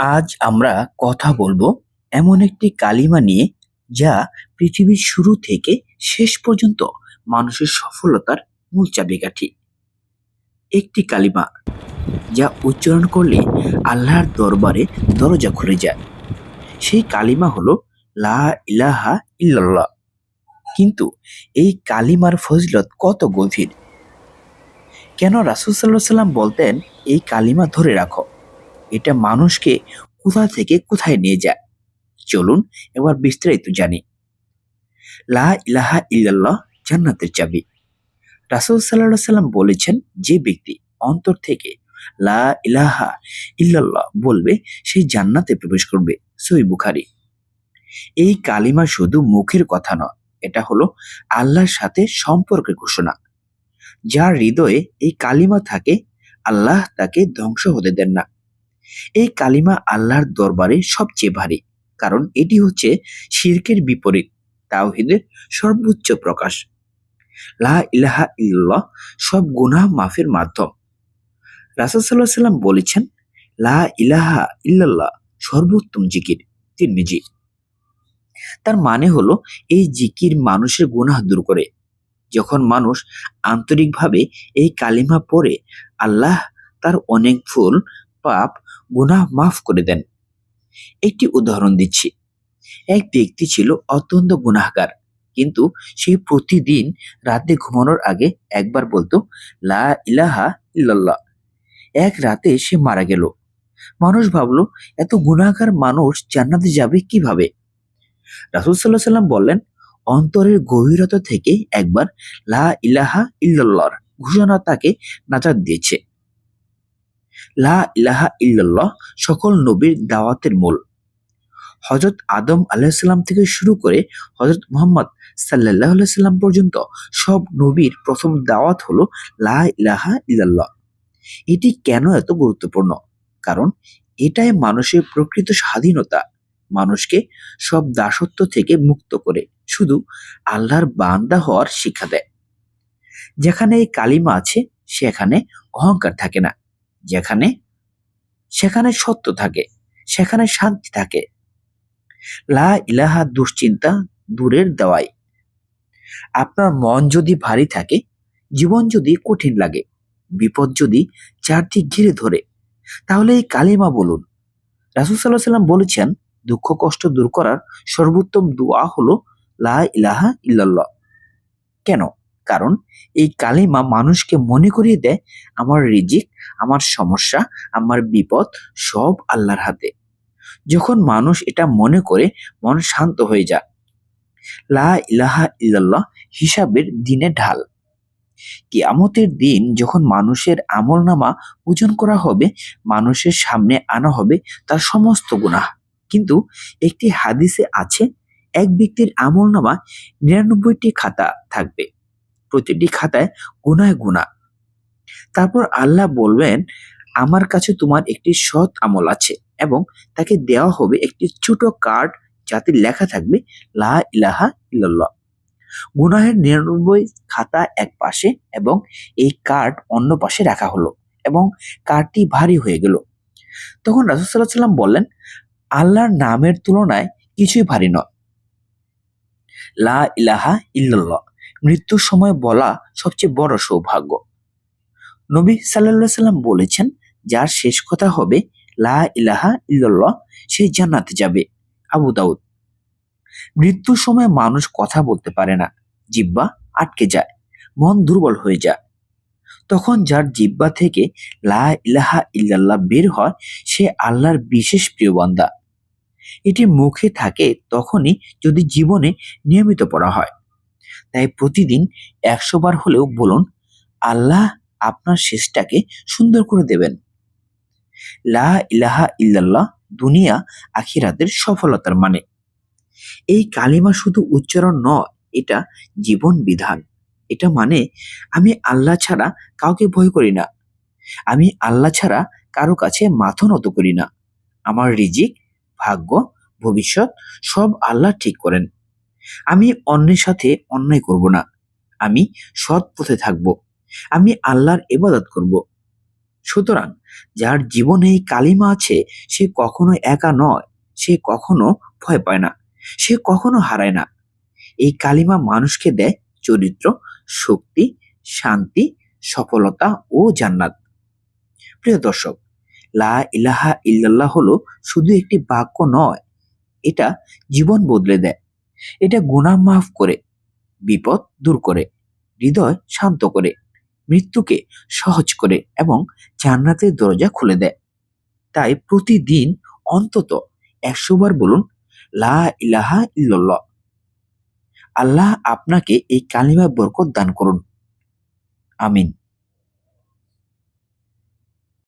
আজ আমরা কথা বলব এমন একটি কালিমা নিয়ে যা পৃথিবীর শুরু থেকে শেষ পর্যন্ত মানুষের সফলতার মূল চাবিকাঠি। একটি কালিমা যা উচ্চারণ করলে আল্লাহর দরবারে দরজা খুলে যায়। সেই কালিমা হলো, লা ইলাহা ইল্লাল্লাহ। কিন্তু এই কালিমার ফজলত কত গভীর? কেন রাসুল সাল্লাহ সাল্লাম বলতেন, এই কালিমা ধরে রাখো। এটা মানুষকে কোথা থেকে কোথায় নিয়ে যায়? চলুন এবার বিস্তারিত জানি। লা ইলাহা ইল্লাল্লাহ জান্নাতের চাবি। রাসুল সাল্লাহ সাল্লাম বলেছেন, যে ব্যক্তি অন্তর থেকে লা ইলাহা ইল্লাল্লাহ বলবে সেই জান্নাতে প্রবেশ করবে, সই বুখারি। এই কালিমা শুধু মুখের কথা নয়, এটা হলো আল্লাহর সাথে সম্পর্কের ঘোষণা। যার হৃদয়ে এই কালিমা থাকে, আল্লাহ তাকে ধ্বংস হতে দেন না। এই কালিমা আল্লাহর দরবারে সবচেয়ে ভারী, কারণ এটি হচ্ছে শিরকের বিপরীত, তাওহিদের সর্বোচ্চ প্রকাশ। লা ইলাহা ইল্লাল্লাহ সব গুনাহ মাফের মাধ্যম। রাসূল আলাইহি সাল্লাম বলেছেন, লা ইলাহা ইল্লাল্লাহ সর্বোত্তম জিকির তিরমিজি। তার মানে হলো এই জিকির মানুষের গুনাহ দূর করে। যখন মানুষ আন্তরিকভাবে এই কালিমা পড়ে, আল্লাহ তার অনেক ভুল, পাপ গুনাহ মাফ করে দেন। একটি উদাহরণ দিচ্ছি। এক ব্যক্তি ছিল অত্যন্ত গুনাহগার, কিন্তু সে প্রতিদিন রাতে ঘুমানোর আগে একবার বলতো, লা ইলাহা ইল্লাল্লাহ। এক রাতে সে মারা গেল। মানুষ ভাবলো, এত গুনাহগার মানুষ জান্নাতে যাবে কীভাবে? রাসুল সাল্লাহ সাল্লাম বললেন, অন্তরের গভীরতা থেকে একবার লা ইলাহা ইল্লাল্লাহর ঘোষণা তাকে নাজাত দিয়েছে। লা ইলাহা ইল্লাল্লাহ সকল নবীর দাওয়াতের মূল। হজরত আদম আলাহিসাল্লাম থেকে শুরু করে হজরত মোহাম্মদ সাল্লাহ সাল্লাম পর্যন্ত সব নবীর প্রথম দাওয়াত হলো লা ইলাহা ইল্লাল্লাহ। এটি কেন এত গুরুত্বপূর্ণ? কারণ এটাই মানুষের প্রকৃত স্বাধীনতা। মানুষকে সব দাসত্ব থেকে মুক্ত করে শুধু আল্লাহর বান্দা হওয়ার শিক্ষা দেয়। যেখানে এই কালিমা আছে, সেখানে অহংকার থাকে না। যেখানে সেখানে সত্য থাকে, সেখানে শান্তি থাকে। লা ইলাহা দুশ্চিন্তা দূরের দেওয়াই। আপনার মন যদি ভারী থাকে, জীবন যদি কঠিন লাগে, বিপদ যদি চারদিক ঘিরে ধরে, তাহলে এই কালিমা বলুন। রাসুল সাল্লাহ সাল্লাম বলেছেন, দুঃখ কষ্ট দূর করার সর্বোত্তম দোয়া হলো লা ইলাহা ইল্লাল্লাহ। কেন? কারণ এই কালিমা মানুষকে মনে করিয়ে দেয়, আমার রিজিক, আমার সমস্যা, আমার বিপদ সব আল্লাহর হাতে। যখন মানুষ এটা মনে করে, মন শান্ত হয়ে যায়। লা ইলাহা ইল্লাল্লাহ হিসাবের দিনে ঢাল। কিয়ামতের দিন যখন মানুষের আমল নামা ওজন করা হবে, মানুষের সামনে আনা হবে তার সমস্ত গুনাহ। কিন্তু একটি হাদিসে আছে, এক ব্যক্তির আমল নামা নিরানব্বইটি খাতা থাকবে। প্রতিটি খাতায় গুনায় গুণা তারপর আল্লাহ বলবেন, আমার কাছে তোমার একটি সৎ আমল আছে এবং তাকে দেওয়া হবে একটি ছোট কার্ড যাতে লেখা থাকবে, লা ইলাহা ইল্লাল্লাহ। গুনাহের নিরানব্বই খাতা এক পাশে এবং এই কার্ড অন্য পাশে রাখা হলো এবং কার্ডটি ভারী হয়ে গেল। তখন রাসুসাল্লাহ সাল্লাম বললেন, আল্লাহর নামের তুলনায় কিছুই ভারী নয়। লা ইলাহা ইল্লাল্লাহ। মৃত্যুর সময় বলা সবচেয়ে বড় সৌভাগ্য। নবী সাল্লাহ সাল্লাম বলেছেন, যার শেষ কথা হবে, লা ইলাহা ইল্লাল্লাহ, সে জান্নাতে যাবে। আবু দাউদ, মৃত্যুর সময় মানুষ কথা বলতে পারে না। জিব্বা আটকে যায়, মন দুর্বল হয়ে যায়। তখন যার জিব্বা থেকে লা ইলাহা ইল্লাল্লাহ বের হয়, সে আল্লাহর বিশেষ প্রিয় বান্দা। এটি মুখে থাকে তখনই যদি জীবনে নিয়মিত পড়া হয়। তাই প্রতিদিন একশো বার হলেও বলুন, আল্লাহ আপনার শেষটাকে সুন্দর করে দেবেন। লা ইলাহা ইল্লাল্লাহ, দুনিয়া আখিরাতের সফলতার মানে। এই কালিমা শুধু উচ্চারণ নয়, এটা জীবন বিধান। এটা মানে আমি আল্লাহ ছাড়া কাউকে ভয় করি না। আমি আল্লাহ ছাড়া কারও কাছে মাথা নত করি না। আমার রিজিক, ভাগ্য, ভবিষ্যৎ সব আল্লাহ ঠিক করেন। আমি অন্যের সাথে অন্যায় করব না। আমি সৎ পথে থাকব। আমি আল্লাহর ইবাদত করব। সুতরাং যার জীবনে এই কালিমা আছে, সে কখনো একা নয়, সে কখনো ভয় পায় না, সে কখনো হারায় না। এই কালিমা মানুষকে দেয় চরিত্র, শক্তি, শান্তি, সফলতা ও জান্নাত। প্রিয় দর্শক, লা ইলাহা ইল্লাল্লাহ হলো শুধু একটি বাক্য নয়, এটা জীবন বদলে দেয়। এটা গুনাহ মাফ করে, বিপদ দূর করে, হৃদয় শান্ত করে, মৃত্যুকে সহজ করে এবং জান্নাতের দরজা খুলে দেয়। তাই প্রতিদিন অন্তত একশো বার বলুন, লা ইলাহা ইল্লাল্লাহ। আল্লাহ আপনাকে এই কালিমা বরকত দান করুন। আমিন।